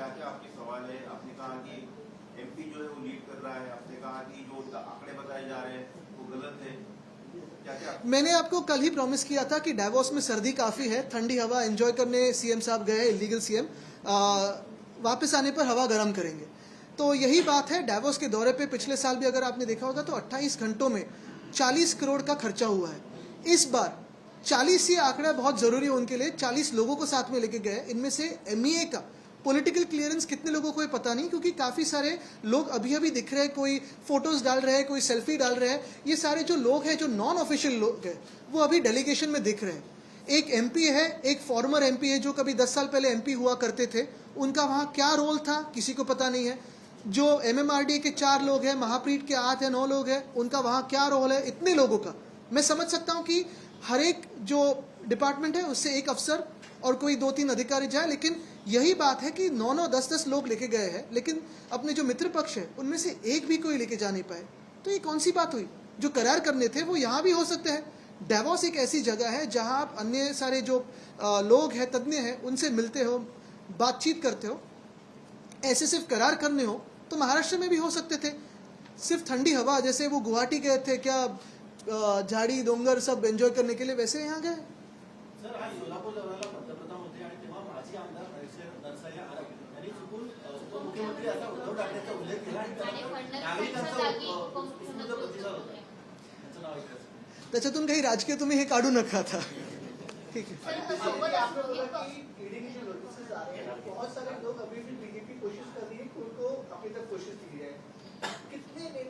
क्या क्या आपके सवाल है? आपने कहा कि एमपी जो है वो लीड कर रहा है। आपने कहा कि जो आंकड़े बताए जा रहे हैं, वो गलत है। मैंने आपको कल ही प्रॉमिस किया था कि डावोस में सर्दी काफ़ी है, ठंडी हवा एंजॉय करने सीएम साहब गए इलीगल सीएम वापस आने पर हवा गर्म करेंगे। तो यही बात है डावोस के दौरे पे पिछले साल भी अगर आपने देखा होगा तो 28 घंटों में 40 करोड़ का खर्चा हुआ है। इस बार 40 ये आंकड़ा बहुत ज़रूरी है उनके लिए 40 लोगों को साथ में लेके गए इनमें से एम का पॉलिटिकल क्लियरेंस कितने लोगों को पता नहीं, क्योंकि काफ़ी सारे लोग अभी अभी दिख रहे हैं, कोई फ़ोटोज़ डाल रहे हैं, कोई सेल्फी डाल रहे हैं। ये सारे जो लोग हैं, जो नॉन ऑफिशियल लोग हैं, वो अभी डेलीगेशन में दिख रहे हैं। एक एमपी है, एक फॉर्मर एमपी है, जो कभी दस साल पहले एमपी हुआ करते थे, उनका वहाँ क्या रोल था, किसी को पता नहीं है। जो एमएमआरडी के चार लोग हैं, महाप्रीत के आठ या नौ लोग हैं, उनका वहाँ क्या रोल है, इतने लोगों का। मैं समझ सकता हूँ कि हर एक जो डिपार्टमेंट है, उससे एक अफसर और कोई दो तीन अधिकारी जाए, लेकिन यही बात है कि नौ नौ दस दस लोग लेके गए हैं, लेकिन अपने जो मित्र पक्ष है, उनमें से एक भी कोई लेके जा नहीं पाए। तो ये कौन सी बात हुई? जो करार करने थे, वो यहाँ भी हो सकते हैं। डेवॉस एक ऐसी जगह है, जहाँ आप अन्य सारे जो लोग हैं, तज्ञ हैं, उनसे मिलते हो, बातचीत करते हो। ऐसे सिर्फ़ करार करने हो तो महाराष्ट्र में भी हो सकते थे। सिर्फ़ ठंडी हवा, जैसे वो गुवाहाटी गए थे, क्या झाड़ी डोंगर सब एंजॉय करने के लिए वैसे यहाँ गए त्याच्यातून काही राजकीय तुम्ही हे काढू नका आता. ठीक है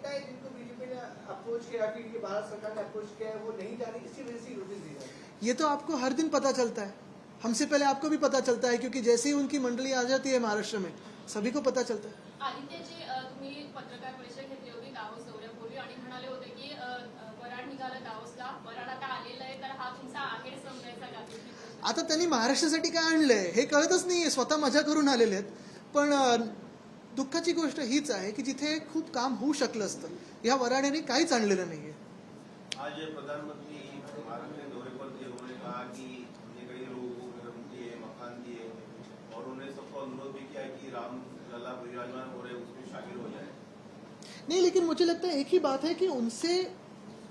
नेता है जिनको बीजेपी ने अप्रोच किया फिर ये भारत सरकार ने अप्रोच किया है वो नहीं जा रही इसी वजह से नोटिस दी जा रही है। ये तो आपको हर दिन पता चलता है। हमसे पहले आपको भी पता चलता है क्योंकि जैसे ही उनकी मंडली आ जाती है महाराष्ट्र में सभी को पता चलता है। पत्रकार परिषद घेतली होती दावोस दौऱ्यापूर्वी आणि म्हणाले होते की वराड निघालं दावोसला वराड आता आलेलं आहे तर हा तुमचा समजायचा का? आता त्यांनी महाराष्ट्रासाठी काय आणलंय हे कळतच नाहीये स्वतः मजा करून आलेले आहेत. पण दुःखाची गोष्ट हीच आहे की जिथे खूप काम होऊ शकलं असतं. या वराड्याने काहीच आणलेलं नाहीये. आज प्रधानमंत्री महाराष्ट्र के दौरे पर थे उन्होंने कहा कि हमने कई लोगों को घर दिए मकान दिए और उन्होंने सबको अनुरोध भी किया कि राम लला विराजमान हो रहे उसमें शामिल हो जाए। नहीं लेकिन मुझे लगता है एक ही बात है कि उनसे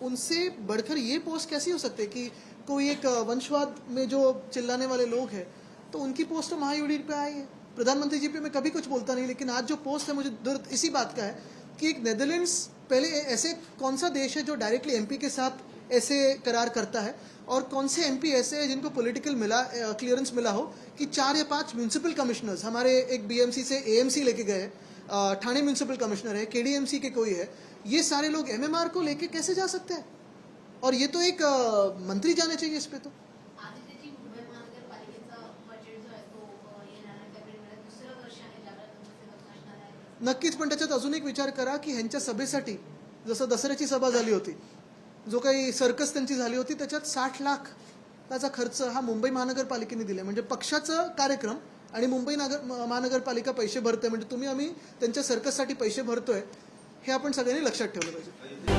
उनसे बढ़कर ये पोस्ट कैसी हो सकती है कि कोई एक वंशवाद में जो चिल्लाने वाले लोग हैं तो उनकी पोस्ट तो महायूडी पे आई है। प्रधानमंत्री जी पे मैं कभी कुछ बोलता नहीं, लेकिन आज जो पोस्ट है, मुझे दर्द इसी बात का है कि एक नेदरलैंड्स पहले ऐसे कौन सा देश है जो डायरेक्टली एमपी के साथ ऐसे करार करता है? और कौन से एमपी ऐसे हैं जिनको पॉलिटिकल मिला क्लियरेंस मिला हो कि चार या पाँच म्यूनसिपल कमिश्नर्स हमारे एक बीएमसी से एएमसी लेके गए ठाणे म्यूनसिपल कमिश्नर है केडीएमसी के कोई है, ये सारे लोग एमएमआर को लेके कैसे जा सकते हैं? और ये तो एक मंत्री जाने चाहिए इस पे तो। नक्कीच पण त्याच्यात अजून एक विचार करा की ह्यांच्या सभेसाठी जसं दसऱ्याची सभा झाली होती जो काही सर्कस त्यांची झाली होती त्याच्यात साठ लाख त्याचा खर्च हा मुंबई महानगरपालिकेने दिला म्हणजे पक्षाचा कार्यक्रम आणि मुंबई नगर म- महानगरपालिका पैसे भरते. म्हणजे तुम्ही आम्ही त्यांच्या सर्कससाठी पैसे भरतोय हे आपण सगळ्यांनी लक्षात ठेवलं पाहिजे.